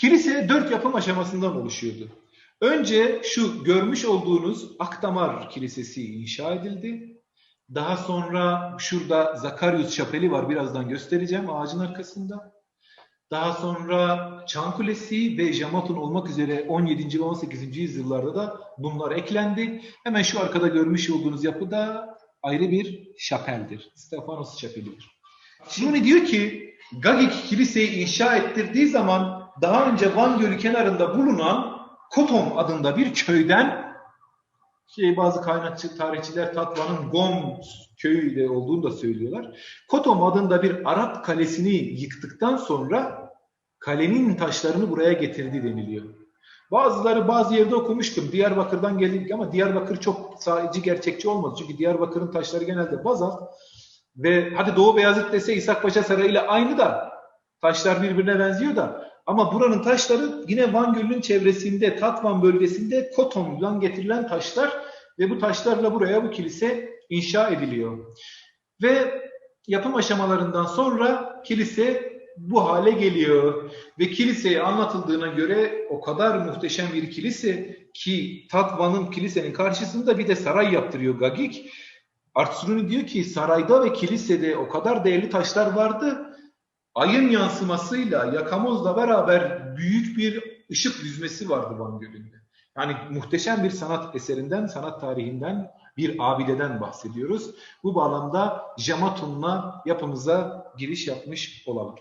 Kilise dört yapım aşamasından oluşuyordu. Önce şu görmüş olduğunuz Akdamar Kilisesi inşa edildi. Daha sonra şurada Zakarius Şapeli var birazdan göstereceğim ağacın arkasında. Daha sonra Çan Kulesi ve Jamatun olmak üzere 17. ve 18. yüzyıllarda da bunlar eklendi. Hemen şu arkada görmüş olduğunuz yapı da ayrı bir şapeldir. Stefanos Şapeli'dir. Şimdi diyor ki Gagik kiliseyi inşa ettirdiği zaman daha önce Van Gölü kenarında bulunan Kotom adında bir köyden şey bazı kaynakçı tarihçiler Tatvan'ın Gom köyü de olduğunu da söylüyorlar. Kotom adında bir Arap kalesini yıktıktan sonra kalenin taşlarını buraya getirdi deniliyor. Bazıları bazı yerde okumuştum. Diyarbakır'dan geldik ama Diyarbakır çok sadece gerçekçi olmaz. Çünkü Diyarbakır'ın taşları genelde bazalt. Ve hadi Doğu Beyazıt dese İshak Paşa Sarayı ile aynı da taşlar birbirine benziyor da ama buranın taşları yine Van Gölü'nün çevresinde, Tatvan bölgesinde Koton'dan getirilen taşlar ve bu taşlarla buraya bu kilise inşa ediliyor. Ve yapım aşamalarından sonra kilise bu hale geliyor. Ve kiliseye anlatıldığına göre o kadar muhteşem bir kilise ki Tatvan'ın kilisenin karşısında bir de saray yaptırıyor Gagik. Artsuruni diyor ki sarayda ve kilisede o kadar değerli taşlar vardı. Ayın yansımasıyla yakamozla beraber büyük bir ışık yüzmesi vardı Van Gölü'nde. Yani muhteşem bir sanat eserinden, sanat tarihinden, bir abideden bahsediyoruz. Bu bağlamda Jamatun'la yapımıza giriş yapmış olalım.